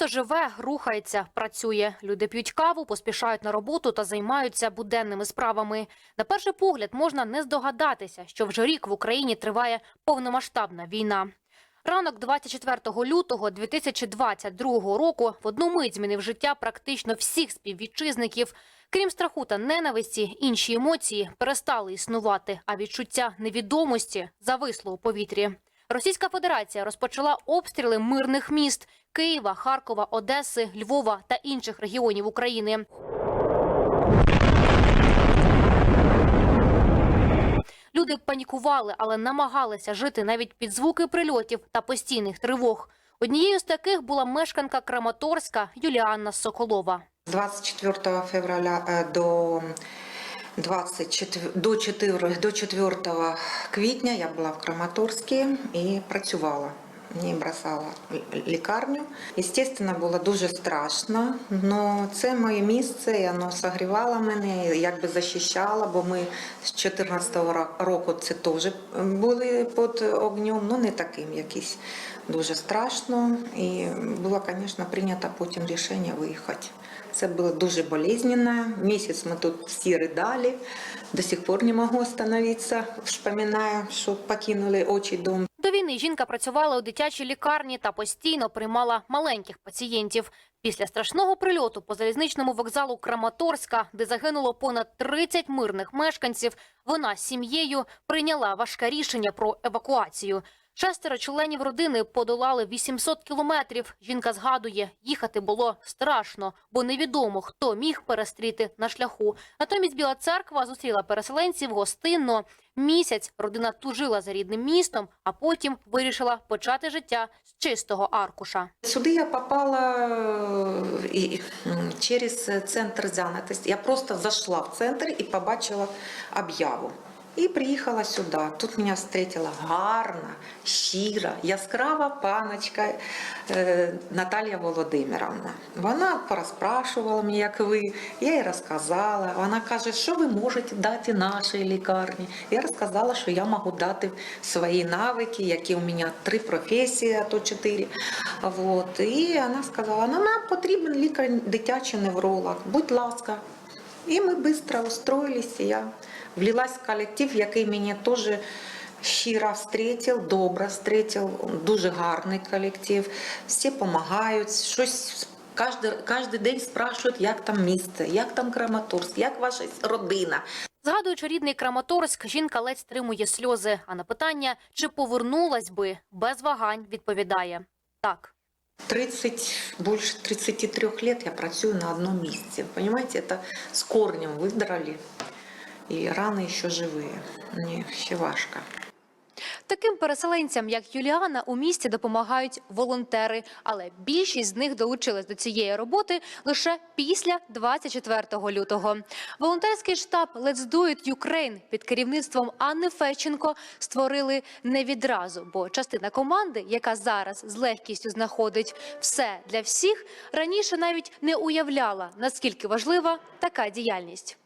Місто живе, рухається, працює. Люди п'ють каву, поспішають на роботу та займаються буденними справами. На перший погляд можна не здогадатися, що вже рік в Україні триває повномасштабна війна. Ранок 24 лютого 2022 року в одну мить змінив життя практично всіх співвітчизників. Крім страху та ненависті, інші емоції перестали існувати, а відчуття невідомості зависло у повітрі. Російська Федерація розпочала обстріли мирних міст Києва, Харкова, Одеси, Львова та інших регіонів України. Люди панікували, але намагалися жити навіть під звуки прильотів та постійних тривог. Однією з таких була мешканка Краматорська Юліанна Соколова. З 24 февраля е, до 24, до 4, до 4 квітня я була в Краматорській і працювала. Не бросала лікарню. Естественно, було дуже страшно, але це моє місце, і воно согрівало мене, якби захищало, бо ми з 14-го року це теж були під огнем, ну не таким якийсь дуже страшно. І було, звісно, прийнято потім рішення виїхати. Це було дуже болезненно. Місяць ми тут всі ридали. До сих пор не можу остановитися, вспоминаю, що покинули очі дом. До війни жінка працювала у дитячій лікарні та постійно приймала маленьких пацієнтів. Після страшного прильоту по залізничному вокзалу Краматорська, де загинуло понад 30 мирних мешканців, вона з сім'єю прийняла важке рішення про евакуацію. Шестеро членів родини подолали 800 кілометрів. Жінка згадує, їхати було страшно, бо невідомо, хто міг перестріти на шляху. Натомість Біла церква зустріла переселенців гостинно. Місяць родина тужила за рідним містом, а потім вирішила почати життя з чистого аркуша. Сюди я попала е, через центр зайнятості. Я просто зайшла в центр і побачила об'яву. І приїхала сюди. Тут мене зустріла гарна, щира, яскрава паночка е, Наталія Володимировна. Вона порозпрашувала мене, як ви. Я їй розказала. Вона каже, що ви можете дати нашій лікарні. Я розказала, що я можу дати свої навики, які у мене три професії, а то чотири. Вот. І вона сказала, «Ну, нам потрібен лікар дитячий невролог. Будь ласка. І ми швидко устроїлися. Я влилась в колектив, який мене теж щиро встретив, добре встретив, дуже гарний колектив. Всі допомагають, щось кожен, кожен день спрашують, як там місце, як там Краматорськ, як ваша родина. Згадуючи рідний Краматорськ, жінка ледь стримує сльози. А на питання, чи повернулась би, без вагань відповідає так. 30, больше 33 лет я працюю на одном месте. Понимаете, это с корнем выдрали. И раны еще живые. Мне ще важко. Таким переселенцям, як Юліана, у місті допомагають волонтери, але більшість з них долучилась до цієї роботи лише після 24 лютого. Волонтерський штаб Let's Do It Ukraine під керівництвом Анни Феченко створили не відразу, бо частина команди, яка зараз з легкістю знаходить все для всіх, раніше навіть не уявляла наскільки важлива така діяльність.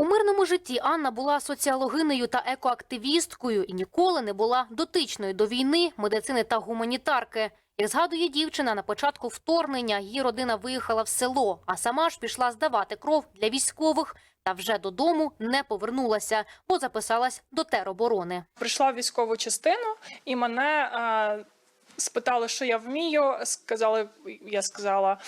У мирному житті Анна була соціологинею та екоактивісткою і ніколи не була дотичною до війни, медицини та гуманітарки. Як згадує дівчина, на початку вторгнення її родина виїхала в село, а сама ж пішла здавати кров для військових. Та вже додому не повернулася, бо записалась до тероборони. прийшла в військову частину, і мене е, спитали, що я вмію. Сказали, я сказала,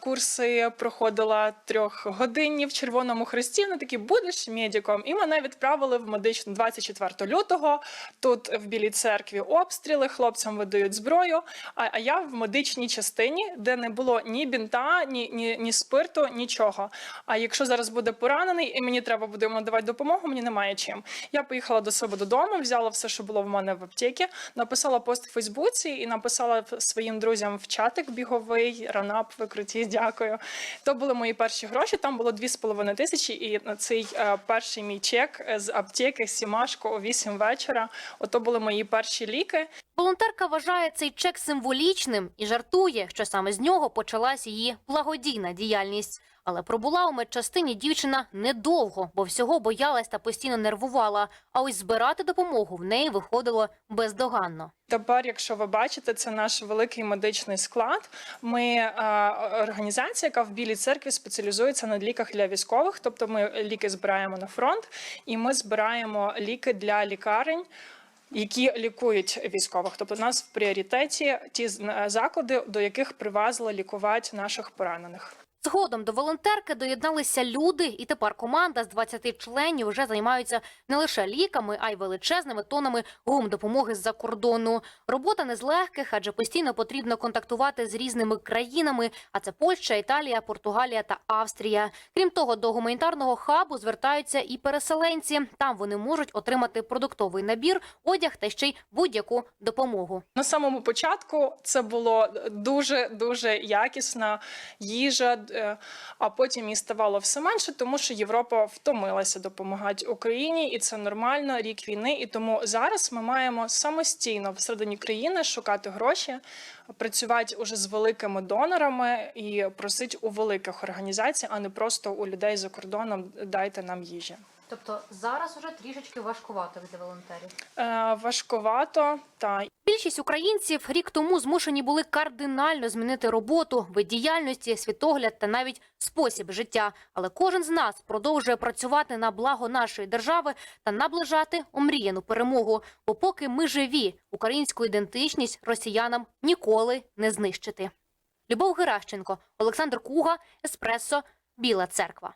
курси проходила трьохгодинні в Червоному Хресті. Вони такі будеш медиком. І мене відправили в медичну 24 лютого. Тут в Білій церкві обстріли, хлопцям видають зброю. А, я в медичній частині, де не було ні бінта, ні, ні, ні спирту, нічого. А якщо зараз буде поранений і мені треба буде йому давати допомогу, мені немає чим. Я поїхала до себе додому, взяла все, що було в мене в аптеці, написала пост в Фейсбуці і написала своїм друзям в чатик біговий, ранап, ви круті, дякую. То були мої перші гроші. Там було 2,5 тисячі, і на цей е, перший мій чек з аптеки Сімашко о 8 вечора. Ото були мої перші ліки. Волонтерка вважає цей чек символічним і жартує, що саме з нього почалась її благодійна діяльність. Але пробула у медчастині дівчина недовго, бо всього боялась та постійно нервувала. А ось збирати допомогу в неї виходило бездоганно. Тепер, якщо ви бачите, це наш великий медичний склад. Ми е, організація, яка в Білій церкві спеціалізується на ліках для військових. Тобто, ми ліки збираємо на фронт, і ми збираємо ліки для лікарень. Які лікують військових, тобто у нас в пріоритеті ті е, заклади, до яких привезли лікувати наших поранених. Згодом до волонтерки доєдналися люди, і тепер команда з 20 членів вже займаються не лише ліками, а й величезними тонами гумдопомоги з-за кордону. Робота не з легких, адже постійно потрібно контактувати з різними країнами. А це Польща, Італія, Португалія та Австрія. Крім того, до гуманітарного хабу звертаються і переселенці. Там вони можуть отримати продуктовий набір, одяг та ще й будь-яку допомогу. На самому початку це було дуже дуже якісна їжа, а потім її ставало все менше, тому що Європа втомилася допомагати Україні, і це нормально. Рік війни. І тому зараз ми маємо самостійно всередині країни шукати гроші, працювати уже з великими донорами і просити у великих організацій, а не просто у людей за кордоном дайте нам їжі. Тобто зараз уже трішечки важкувато для волонтерів. Е, важкувато та Більшість українців рік тому змушені були кардинально змінити роботу, вид діяльності, світогляд та навіть спосіб життя. Але кожен з нас продовжує працювати на благо нашої держави та наближати омріяну перемогу. Бо поки ми живі, українську ідентичність росіянам ніколи не знищити. Любов Геращенко, Олександр Куга, Еспресо, Біла Церква.